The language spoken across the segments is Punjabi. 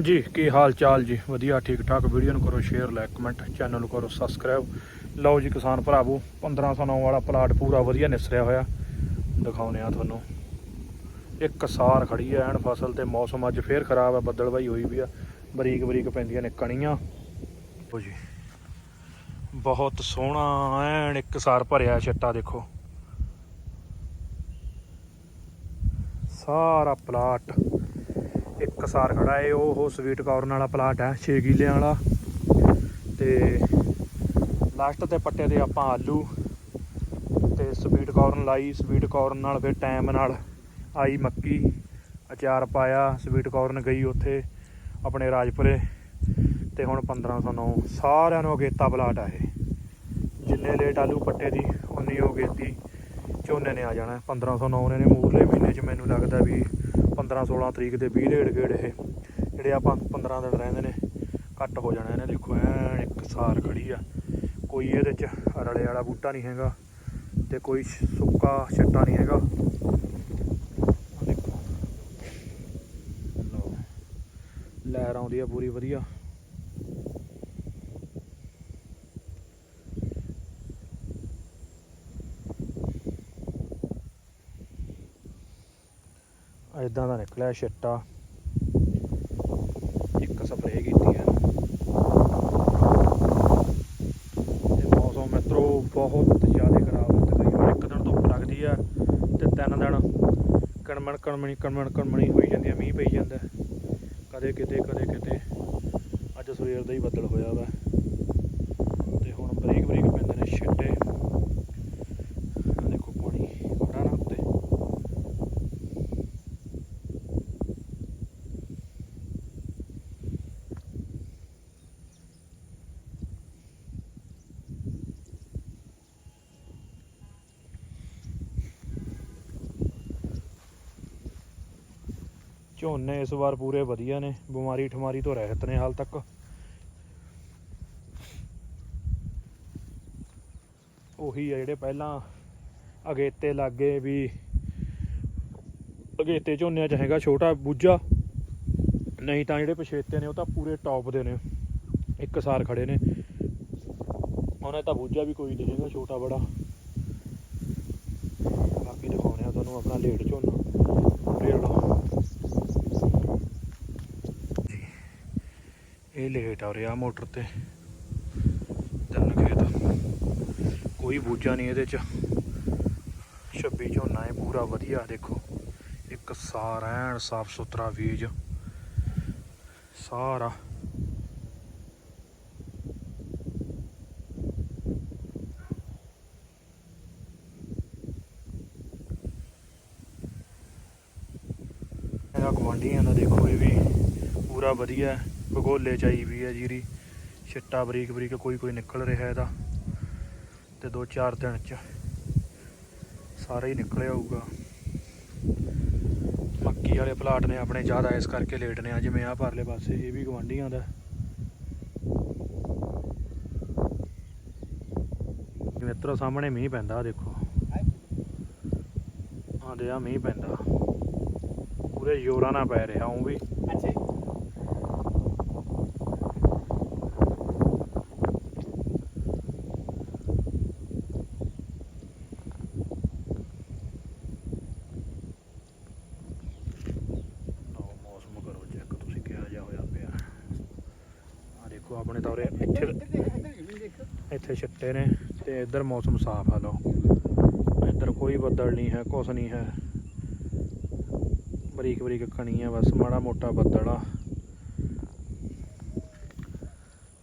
ਜੀ, ਕੀ ਹਾਲ ਚਾਲ ਜੀ? ਵਧੀਆ ਠੀਕ ਠਾਕ ਵੀਡੀਓ ਨੂੰ ਕਰੋ ਸ਼ੇਅਰ ਲਾਈਕ ਕਮੈਂਟ ਚੈਨਲ ਨੂੰ ਕਰੋ ਸਬਸਕ੍ਰਾਈਬ ਲਓ ਜੀ ਕਿਸਾਨ ਭਰਾਵੋ 1509 ਵਾਲਾ ਪਲਾਟ ਪੂਰਾ ਵਧੀਆ ਨਿਸਰਿਆ ਹੋਇਆ। ਦਿਖਾਉਨੇ ਆ ਤੁਹਾਨੂੰ। ਇੱਕ ਸਾਰ ਖੜੀ ਐ ਐਨ ਫਸਲ ਤੇ ਮੌਸਮ ਅੱਜ ਫੇਰ ਖਰਾਬ ਆ ਬੱਦਲਬਾਈ ਹੋਈ ਵੀ ਆ। ਬਰੀਕ ਬਰੀਕ ਪੈਂਦੀਆਂ ਨੇ ਕਣੀਆਂ। ਲਓ ਜੀ। ਬਹੁਤ ਸੋਹਣਾ, ਐਨ ਇੱਕ ਸਾਰ ਭਰਿਆ ਛੱਟਾ ਦੇਖੋ। ਸਾਰਾ ਪਲਾਟ। ਇੱਕ ਸਾਰ ਖੜਾ ਏ, ਉਹ ਸਵੀਟ ਕਾਰਨ ਵਾਲਾ ਪਲਾਟ ਹੈ 6 ਕਿੱਲਿਆਂ ਵਾਲਾ। ਤੇ ਲਾਸਟ ਤੇ ਪੱਟੇ ਤੇ ਆਪਾਂ ਆਲੂ ਤੇ ਸਵੀਟ ਕਾਰਨ ਲਾਈ ਸਵੀਟ ਕਾਰਨ ਨਾਲ ਫਿਰ ਟਾਈਮ ਨਾਲ ਆਈ ਮੱਕੀ, ਅਚਾਰ ਪਾਇਆ ਸਵੀਟ ਕਾਰਨ ਗਈ ਉੱਥੇ ਆਪਣੇ ਰਾਜਪੁਰੇ। ਤੇ ਹੁਣ 1509 ਸਾਰਿਆਂ ਨੂੰ ਅਗੇਤਾ ਪਲਾਟ ਆ ਇਹ। ਜਿੰਨੇ ਲੇਟ ਆਲੂ ਪੱਟੇ ਦੀ, ਉਨੀ ਉਹ ਅਗੇਤੀ ਝੋਨੇ ਨੇ ਆ ਜਾਣਾ। 1509 ਨੇ ਮੂਰਲੇ ਮਹੀਨੇ 'ਚ ਮੈਨੂੰ ਲੱਗਦਾ ਵੀ 15 16 ਤਰੀਕ ਦੇ 20 ਡੇਢ ਗੇੜ ਇਹ, ਜਿਹੜੇ ਆਪਾਂ 15 ਦਿਨ ਰਹਿੰਦੇ ਨੇ, ਘੱਟ ਹੋ ਜਾਣਾ ਇਹਨੇ ਦੇਖੋ, ਐਨ ਇੱਕ ਸਾਰ ਖੜੀ ਆ। ਕੋਈ ਇਹਦੇ 'ਚ ਰਲੇ ਵਾਲਾ ਬੂਟਾ ਨਹੀਂ ਹੈਗਾ ਤੇ ਕੋਈ ਸੁੱਕਾ ਛੱਟਾ ਨਹੀਂ ਹੈਗਾ। ਦੇਖੋ। ਲਓ। ਲਹਿਰ ਆਉਂਦੀ ਆ ਪੂਰੀ ਵਧੀਆ। ਇਦਾਂ ਦਾ ਨਿਕਲਿਆ ਛਿੱਟਾ। ਇੱਕ ਸਪਰੇਅ ਕੀਤੀ ਹੈ ਤੇ ਮੌਸਮ ਮਿੱਤਰੋ, ਬਹੁਤ ਜ਼ਿਆਦਾ ਖਰਾਬ ਹੈ। ਤਕਰੀਬਨ ਇੱਕ ਦਿਨ ਧੁੱਪ ਲੱਗਦੀ ਆ ਤੇ ਤਿੰਨ ਦਿਨ ਕਣਮਣ ਕਣਮਣੀ ਕਣਮਣ ਕਣਮਣੀ ਹੋਈ ਜਾਂਦੀ ਆ, ਮੀਂਹ ਪਈ ਜਾਂਦਾ। ਕਦੇ ਕਿਤੇ ਕਦੇ ਕਿਤੇ ਅੱਜ ਸਵੇਰ ਦਾ ਹੀ ਬੱਦਲ ਹੋਇਆ ਵਾ। ਤੇ ਹੁਣ ਬਰੀਕ ਬਰੀਕ ਪੈਂਦੇ ਨੇ ਛਿੱਟੇ ਆਹ ਦੇਖੋ ਪਾਣੀ ਖੜਾ ਨਾ ਉੱਤੇ ਝੋਨੇ ਇਸ ਵਾਰ ਪੂਰੇ ਵਧੀਆ ਨੇ, ਬਿਮਾਰੀ ਠਮਾਰੀ ਤੋਂ ਰਹਿਤ ਨੇ ਹਾਲ ਤੱਕ। ਉਹੀ ਆ ਜਿਹੜੇ ਪਹਿਲਾਂ ਅਗੇਤੇ ਲੱਗੇ ਵੀ ਅਗੇਤੇ ਝੋਨਿਆਂ 'ਚ ਹੈਗਾ ਛੋਟਾ ਬੂਝਾ, ਨਹੀਂ ਤਾਂ ਜਿਹੜੇ ਪਛੇਤੇ ਨੇ ਉਹ ਤਾਂ ਪੂਰੇ ਟੌਪ ਦੇ ਨੇ, ਇੱਕ ਸਾਰ ਖੜੇ ਨੇ। ਉਹਨੇ ਤਾਂ ਬੂਝਾ ਵੀ ਕੋਈ ਨਹੀਂ ਹੈਗਾ, ਛੋਟਾ ਬੜਾ। ਬਾਕੀ ਦਿਖਾਉਣੇ ਆ ਤੁਹਾਨੂੰ ਆਪਣਾ ਲੇਟ ਝੋਨਾ ਪੂਰੇ ਵਾਲਾ ਇਹ ਲੇਟ ਆ ਰਿਹਾ ਮੋਟਰ ਤੇ। ਤਿੰਨ ਖੇਤ। ਕੋਈ ਬੂਝਾ ਨਹੀਂ ਇਹਦੇ ਚ। 26 ਝੋਨਾ ਹੈ ਪੂਰਾ ਵਧੀਆ, ਦੇਖੋ। ਇੱਕ ਸਾਰ ਐਨ ਸਾਫ਼ ਸੁਥਰਾ ਬੀਜ। ਸਾਰਾ ਇਹਦਾ ਗਵਾਂਢੀਆਂ ਦਾ ਦੇਖੋ ਇਹ ਵੀ ਪੂਰਾ ਵਧੀਆ। ਹੈ। ਚ ਆਈ ਵੀ ਹੈ ਜੀਰੀ। ਛਿੱਟਾ ਬਰੀਕ ਬਰੀਕ ਕੋਈ ਕੋਈ ਨਿਕਲ ਰਿਹਾ ਇਹਦਾ। ਤੇ 2-4 ਦਿਨ ਚ ਸਾਰਾ ਹੀ ਨਿਕਲ ਆਊਗਾ ਮੱਕੀ ਵਾਲੇ ਪਲਾਟ ਨੇ ਆਪਣੇ ਜ਼ਿਆਦਾ ਇਸ ਕਰਕੇ ਲੇਟ ਨੇ ਆ ਜਿਵੇਂ ਆ ਪਰਲੇ ਪਾਸੇ ਇਹ ਵੀ ਗਵਾਂਢੀਆਂ ਦਾ। ਮਿੱਤਰੋ, ਸਾਹਮਣੇ ਮੀਂਹ ਪੈਂਦਾ, ਆਹ ਦੇਖੋ। ਆਹ ਆ ਮੀਂਹ ਪੈਂਦਾ। ਪੂਰੇ ਜ਼ੋਰਾਂ ਨਾਲ ਪੈ ਰਿਹਾ ਉਹ ਵੀ। ਲਓ ਮੌਸਮ ਕਰੋ ਚੈੱਕ ਤੁਸੀਂ ਕਿਹਾ ਜਿਹਾ ਹੋਇਆ ਪਿਆ ਆ ਦੇਖੋ ਆਪਣੇ ਤਾਂ ਉਰੇ ਇੱਥੇ ਇੱਥੇ ਨੇ ਤੇ ਇੱਧਰ ਮੌਸਮ ਸਾਫ਼ ਆ ਲਓ। ਇੱਧਰ ਕੋਈ ਬੱਦਲ ਨਹੀਂ ਹੈ, ਕੁਛ ਨਹੀਂ ਹੈ। ਬਰੀਕ ਬਰੀਕ ਕਣੀ ਆ, ਬਸ ਮਾੜਾ ਮੋਟਾ ਬੱਦਲ ਆ।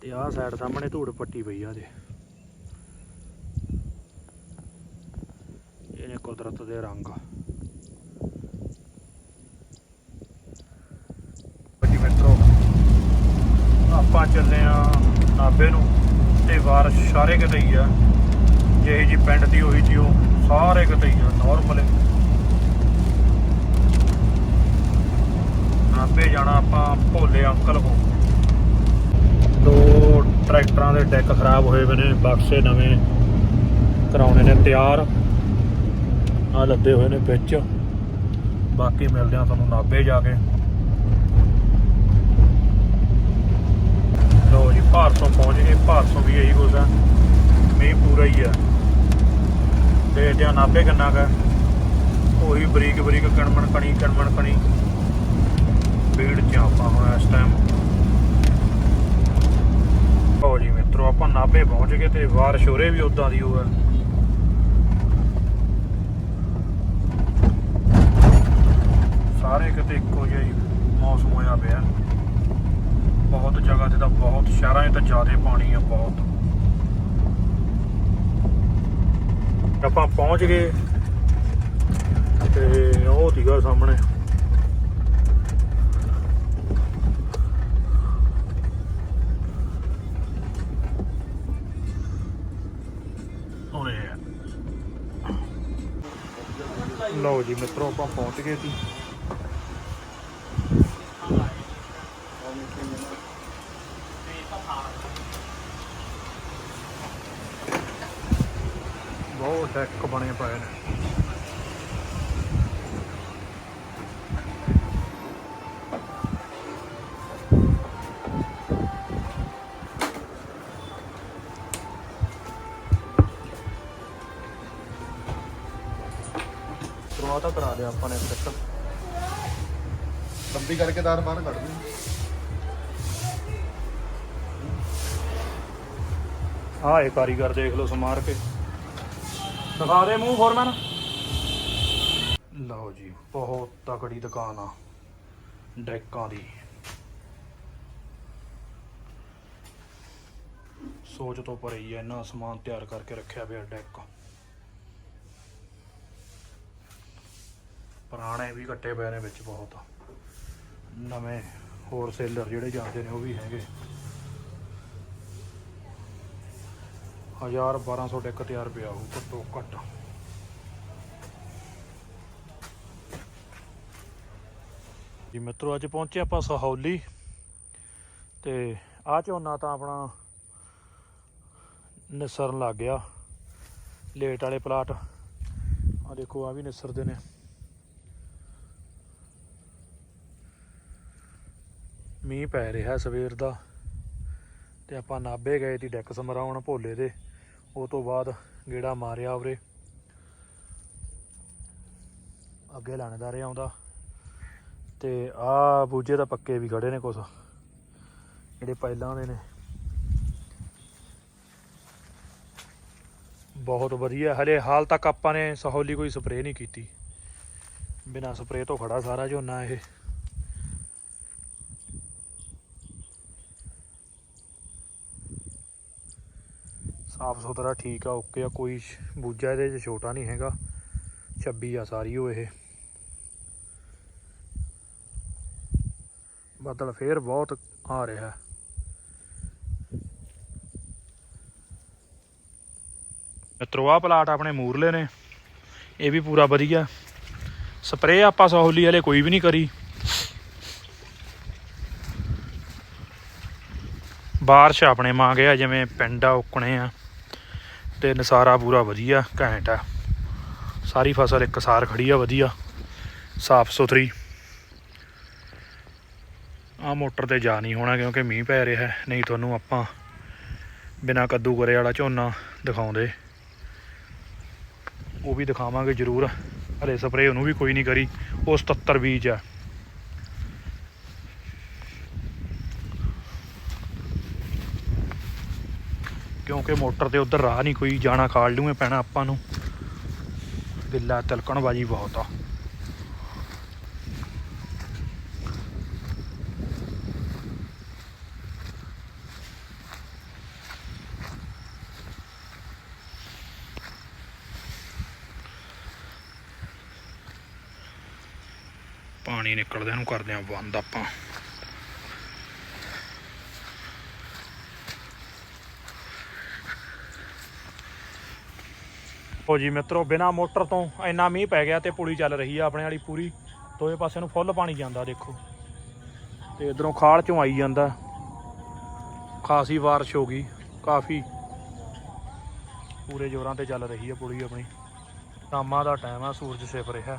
ਤੇ ਆਹ ਸਾਈਡ ਸਾਹਮਣੇ ਧੂੜ ਪੱਟੀ ਪਈ ਆ ਜੇ ਇਹਨੇ ਕੁਦਰਤ ਦੇ ਰੰਗ। ਜੀ ਮਿੱਤਰੋ, ਆਪਾਂ ਚੱਲੇ ਆ ਨਾਬੇ ਨੂੰ। ਤੇ ਬਾਰਿਸ਼ ਸਾਰੇ ਕਿਤੇ ਹੀ ਆ ਜਿਹੇ ਜੀ ਪਿੰਡ ਦੀ ਹੋਈ ਸੀ ਉਹ ਸਾਰੇ ਕਿਤੇ ਹੀ ਆ ਨਾਰਮਲ ਨਾਬੇ ਜਾਣਾ ਆਪਾਂ ਭੋਲੇ ਅੰਕਲ ਕੋ ਦੋ ਟਰੈਕਟਰਾਂ ਦੇ ਡੈਕ ਖਰਾਬ ਹੋਏ ਹੋਏ ਨੇ, ਬਕਸੇ ਨਵੇਂ ਕਰਾਉਣੇ ਨੇ ਤਿਆਰ। ਆ ਲੱਦੇ ਹੋਏ ਨੇ ਵਿੱਚ। ਬਾਕੀ ਮਿਲਦੇ ਆ ਤੁਹਾਨੂੰ ਨਾਭੇ ਜਾ ਕੇ। ਇਹੀ ਕੁਛ ਆ ਮੀਂਹ ਪੂਰਾ ਹੀ ਆ। ਤੇ ਧਿਆਨ ਆਪੇ ਕਿੰਨਾ ਕਾ ਉਹੀ ਬਰੀਕ ਬਰੀਕ ਕਣਮਣ ਕਣੀ ਕਣਮਣ ਕਣੀ। ਭੀੜ ਚ ਆਪਾਂ ਹੁਣ ਇਸ ਟਾਈਮ ਹੋ ਜੀ ਮਿੱਤਰੋ, ਆਪਾਂ ਨਾਭੇ ਪਹੁੰਚ ਗਏ ਤੇ ਬਾਰਿਸ਼ ਹੋ ਵੀ ਉਦਾਂ ਦੀ ਹੋਇਆ ਸਾਰੇ ਕਿਤੇ ਇੱਕੋ ਜਿਹਾ ਹੀ ਮੌਸਮ ਹੋਇਆ ਪਿਆ। ਬਹੁਤ ਜਗ੍ਹਾ ਤੇ ਤਾਂ ਬਹੁਤ ਸ਼ਹਿਰਾਂ 'ਚ ਤਾਂ ਜ਼ਿਆਦਾ ਪਾਣੀ ਆ, ਬਹੁਤ। ਆਪਾਂ ਪਹੁੰਚ ਗਏ ਤੇ ਉਹ ਸੀਗਾ ਸਾਹਮਣੇ। ਲਓ ਜੀ ਮਿੱਤਰੋ, ਆਪਾਂ ਪਹੁੰਚ ਗਏ ਸੀ ਬਹੁਤ ਡੈਕ ਬਣੇ ਪਏ ਨੇ। ਸ਼ੁਰੂਆਤ ਕਰਾ ਲਿਆ ਆਪਾਂ ਨੇ ਫਿੱਟ ਲੰਬੀ ਕਰਕੇ ਤਾਰ ਬਾਹਰ ਕੱਢ ਦੇ ਆਹ ਇਹ ਕਾਰੀਗਰ ਦੇਖ ਲਓ ਸਮਾਰ ਕੇ। ਦਿਖਾ ਦੇ ਮੂੰਹ ਫੋਰਮੈਨ। ਲਓ ਜੀ, ਬਹੁਤ ਤਕੜੀ ਦੁਕਾਨ ਆ, ਡੈਕਾਂ ਦੀ। ਸੋਚ ਤੋਂ ਪਰੇ ਹੀ ਆ ਸਮਾਨ ਤਿਆਰ ਕਰਕੇ ਰੱਖਿਆ ਪਿਆ ਡੈਕ। ਪੁਰਾਣੇ ਵੀ ਕੱਟੇ ਪਏ ਨੇ ਵਿੱਚ ਬਹੁਤ। ਨਵੇਂ ਹੋਰ ਸੇਲਰ ਜਿਹੜੇ ਜਾਂਦੇ ਨੇ, ਉਹ ਵੀ ਹੈਗੇ। ਹਜ਼ਾਰ 1200 ਡੈਕ ਤਿਆਰ ਪਿਆ ਹੋਊ ਘੱਟੋ ਘੱਟ। ਜੀ ਮਿੱਤਰੋ, ਅੱਜ ਪਹੁੰਚੇ ਆਪਾਂ ਸਹੌਲੀ ਤੇ ਆ ਝੋਨਾ ਤਾਂ ਆਪਣਾ ਨਿਸਰਨ ਲੱਗ ਗਿਆ, ਲੇਟ ਵਾਲੇ ਪਲਾਟ। ਆ ਦੇਖੋ ਆ ਵੀ ਨਿਸਰਦੇ ਨੇ। ਮੀਂਹ ਪੈ ਰਿਹਾ ਸਵੇਰ ਦਾ ਤੇ ਆਪਾਂ ਨਾਭੇ ਗਏ ਤੀ ਡੈਕ ਸਮਰਾਉਣ ਭੋਲੇ ਦੇ। ਉਹ ਤੋਂ ਬਾਅਦ ਗੇੜਾ ਮਾਰਿਆ ਉਰੇ। ਅੱਗੇ ਲਾਣੇਦਾਰ ਆਉਂਦਾ। ਤੇ ਆ ਬੂਜੇ ਤਾਂ ਪੱਕੇ ਵੀ ਖੜੇ ਨੇ ਕੁਛ। ਜਿਹੜੇ ਪਹਿਲਾਂ ਦੇ ਨੇ। ਬਹੁਤ ਵਧੀਆ। ਹਲੇ ਹਾਲ ਤੱਕ ਆਪਾਂ ਨੇ ਸਹੌਲੀ ਕੋਈ ਸਪਰੇਅ ਨਹੀਂ ਕੀਤੀ। ਬਿਨਾਂ ਸਪਰੇਅ ਤੋਂ ਖੜਾ ਸਾਰਾ ਝੋਨਾ ਇਹ। ਸਾਫ਼ ਸੁਥਰਾ ਠੀਕ ਆ, ਓਕੇ ਆ, ਕੋਈ ਬੂਜਾ ਇਹਦੇ 'ਚ ਛੋਟਾ ਨਹੀਂ ਹੈਗਾ। 26 ਆ ਸਾਰੀ ਉਹ ਇਹ। ਬੱਦਲ ਫੇਰ ਬਹੁਤ ਆ ਰਿਹਾ। ਮਿੱਤਰੋ, ਆਹ ਪਲਾਟ ਆਪਣੇ ਮੂਰਲੇ ਨੇ। ਇਹ ਵੀ ਪੂਰਾ ਵਧੀਆ। ਸਪਰੇਅ ਆਪਾਂ ਸਹੂਲੀ ਵਾਲੇ ਕੋਈ ਵੀ ਨਹੀਂ ਕਰੀ। ਬਾਰਿਸ਼ ਆਪਣੇ ਮਾਂ ਗਿਆ ਜਿਵੇਂ ਪਿੰਡ ਆ, ਉਕਣੇ ਆ। ਤੇ ਨਸਾਰਾ ਪੂਰਾ ਵਧੀਆ, ਘੈਂਟ ਆ। ਸਾਰੀ ਫਸਲ ਇੱਕ ਸਾਰ ਖੜੀ ਆ, ਵਧੀਆ। ਸਾਫ਼ ਸੁਥਰੀ। ਆ ਮੋਟਰ ਤੇ ਜਾ ਨਹੀਂ ਹੋਣਾ ਕਿਉਂਕਿ ਮੀਂਹ ਪੈ ਰਿਹਾ ਹੈ, ਨਹੀਂ ਤੁਹਾਨੂੰ ਆਪਾਂ ਬਿਨਾ ਕੱਦੂ ਕਰੇ ਵਾਲਾ ਝੋਨਾ ਦਿਖਾਉਂਦੇ। ਉਹ ਵੀ ਦਿਖਾਵਾਂਗੇ ਜ਼ਰੂਰ। ਹਲੇ ਸਪਰੇਅ ਉਹਨੂੰ ਵੀ ਕੋਈ ਨਹੀਂ ਕਰੀ। ਉਹ 77 ਬੀਜ ਆ। ਕਿਉਂਕਿ ਮੋਟਰ ਤੇ ਉਧਰ ਰਾਹ ਨਹੀਂ ਕੋਈ, ਜਾਣਾ ਖਾਲ ਲੂਏ ਪੈਣਾ ਆਪਾਂ ਨੂੰ। ਗਿੱਲਾ ਤਿਲਕਣ ਬਾਜੀ ਬਹੁਤ ਆ। ਪਾਣੀ ਨਿਕਲਦੇ ਨੂੰ ਕਰਦੇ ਆ ਬੰਦ ਆਪਾਂ। ਹੋ ਜੀ ਮਿੱਤਰੋ, ਬਿਨਾ ਮੋਟਰ ਤੋਂ ਇੰਨਾ ਮੀਂਹ ਪੈ ਗਿਆ ਤੇ ਪੁਲੀ ਚੱਲ ਰਹੀ ਆ ਆਪਣੇ ਵਾਲੀ ਪੂਰੀ। ਦੋਏ ਪਾਸੇ ਨੂੰ ਫੁੱਲ ਪਾਣੀ ਜਾਂਦਾ ਦੇਖੋ। ਤੇ ਇਧਰੋਂ ਖਾਲ ਚੋਂ ਆਈ ਜਾਂਦਾ। ਖਾਸੀ ਬਾਰਿਸ਼ ਹੋ ਗਈ। ਕਾਫੀ ਪੂਰੇ ਜ਼ੋਰਾਂ ਤੇ ਚੱਲ ਰਹੀ ਹੈ ਪੁਲੀ ਆਪਣੀ। ਸ਼ਾਮਾਂ ਦਾ ਟਾਈਮ ਆ, ਸੂਰਜ ਛਿਪ ਰਿਹਾ।